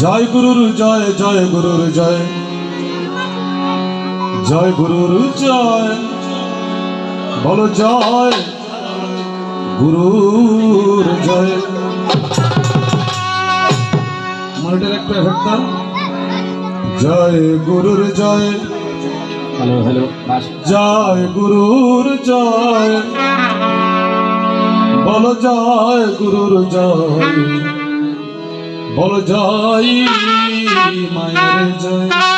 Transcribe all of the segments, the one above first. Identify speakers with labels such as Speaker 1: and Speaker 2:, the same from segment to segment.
Speaker 1: জয় গুরুর জয় জয় গুরুর জয়। জয় গুরুর জয়। বলো জয় গুরুর জয়। মনিটর একটা এফেক্ট জয় গুরুর জয়।
Speaker 2: হ্যালো হ্যালো
Speaker 1: জয় গুরুর জয়। বলো জয় গুরুর জয়। বলো জয় মায়ের জয়।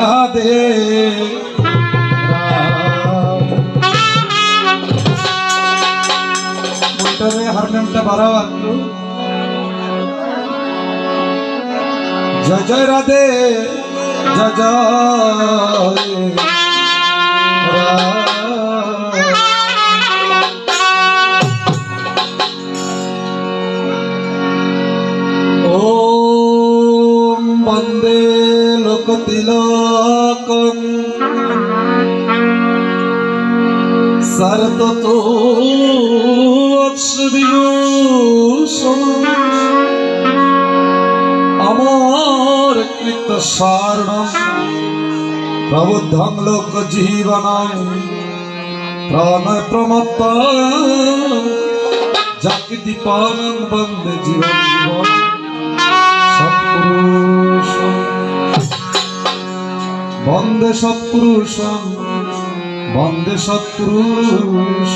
Speaker 1: রাধে। মনিটরে হারমোনিয়ামটা বাড়াও একটু। জয় জয় রাধে। জয় জয়। রাধে। ॐ зарто то отшибью сон আমার কৃত সারণ প্রবুদ্ধং লোক জীবনায় প্রাণ প্রমত্তা জাগৃতি পালন বন্ধ জীবন সৎপুরুষ বন্দে সৎপুরুষম। বন্দে সৎপুরুষ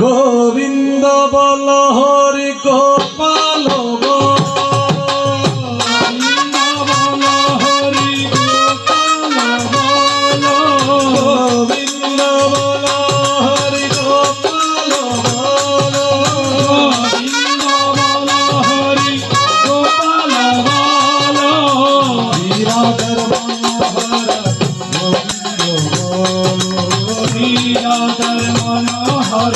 Speaker 1: গোবিন্দ বল বিরাজর মনোহর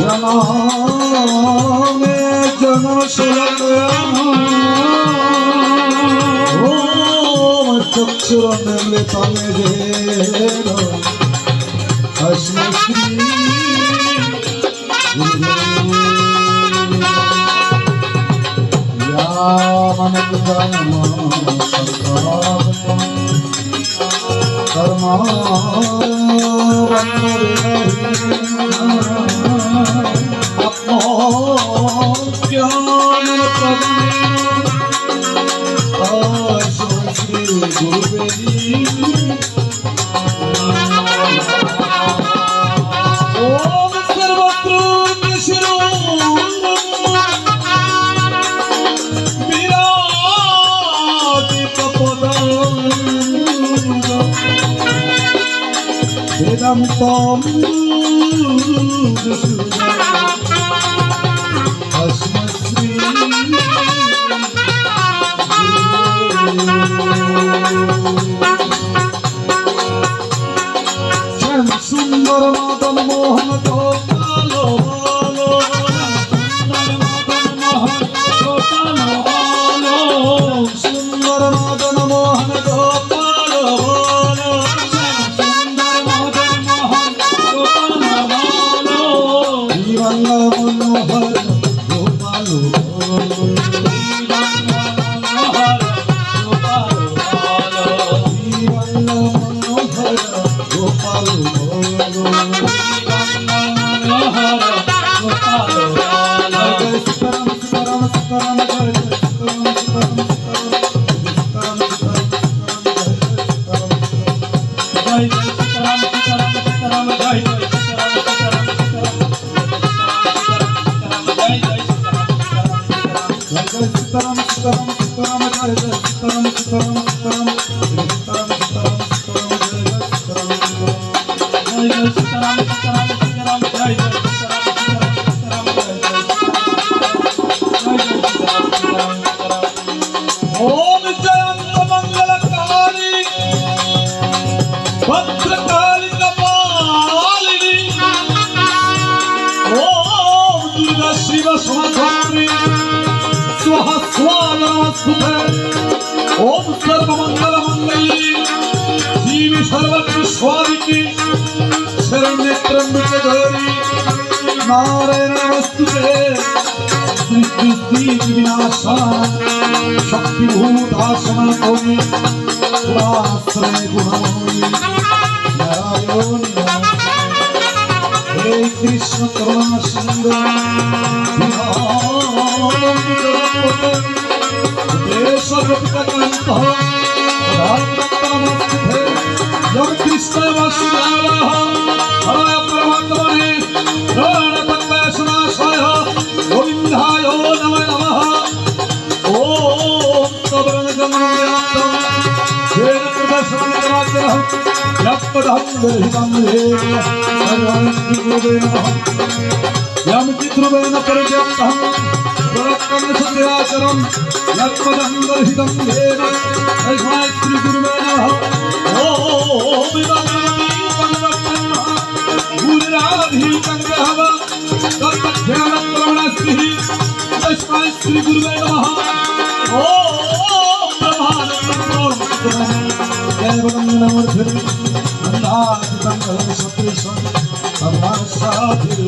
Speaker 1: জনমে জনসুরত ওম চক্ষুর মিলিত মেঘের Yeah, I'm a good કર્મ সুন্দর মদন মোহন গোপালো বস্তুকে ধরি নারায়ণ বস্তুকে শক্তিভূত আসনা করি আশ্রয় কৃষ্ণ করুণা সুন্দর কৃষ্ণ বাসুদেব यत्पदं दर्शितं येन सर्वं गुरुवे नमः यं चित्रुवेन परित्यक्तं प्रदत्तं सत्याचरं यत्पदं दर्शितं येन तस्मै श्रीगुरुवे नमः ॐ विदङ्गमतीकं भूरिराधीकं ग्रहव तत्तज्ञानप्रवणस्तिः तस्मै श्रीगुरुवे नमः সরস্বতী সরস্বতী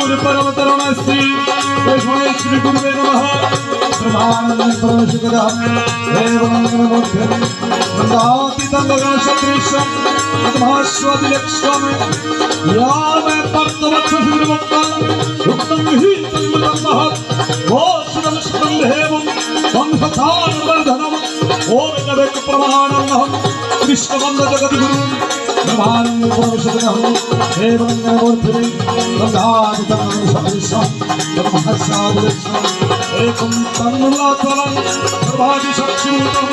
Speaker 1: गुरु परम तरुणश्री कृष्ण श्री गुरुवे नमः प्रभानंद परमशिखरः एवं नमोऽर्थे नन्दातीतं गगनसदृशं तद्भास्वतिलक्ष्यं या मे पर्तवत्सुरमुक्तं युक्तं विहितं मृतं महत् घोषणं सुतं देवं संसथानवर्धनम् ॐ नवेक प्रमाणम् कृष्णवन्द जगद्गुरुं प्रभानं परमशिखरः एवं नमोऽर्थे नन्दातीतं गगनसदृशं तद्भास्वतिलक्ष्यम् एकं तन्मुलाचलं सर्वादिशक्तियुतं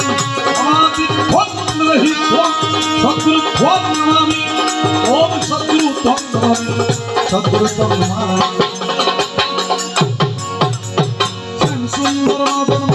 Speaker 1: समाधिध्वं रहित्वं सद्गुरुत्वं नमामि ॐ सद्गुरुत्वं नमामि सद्गुरुत्वं नमामि श्याम सुन्दर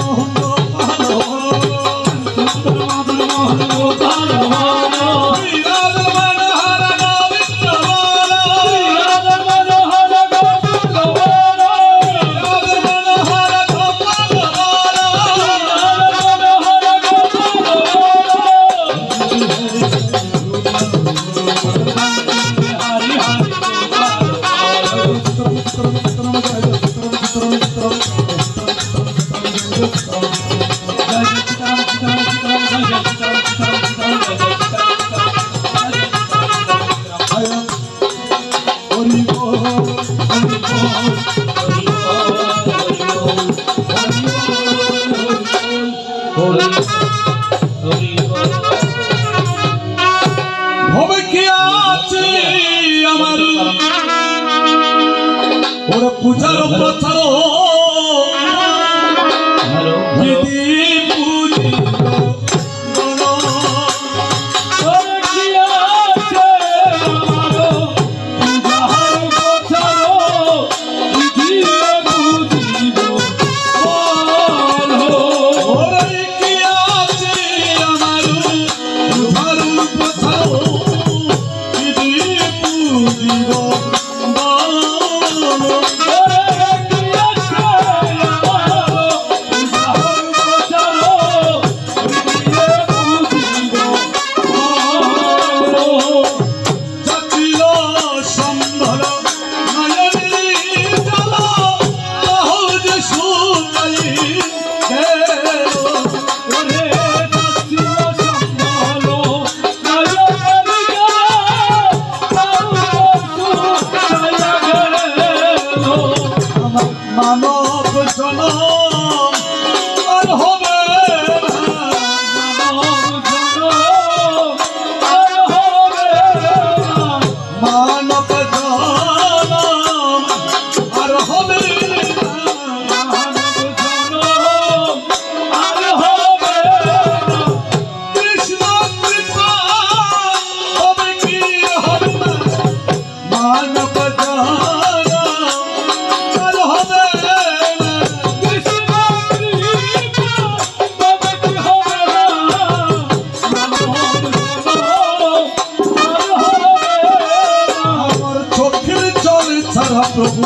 Speaker 1: ছাড়া প্রভু,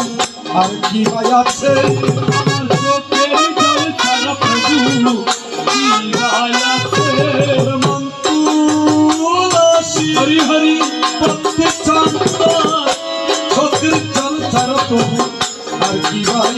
Speaker 1: আর কি ভাই আছে। হরি হরি প্রত্যেক চান্দা চোখের জল ছাড়া প্রভু, আর কি ভাই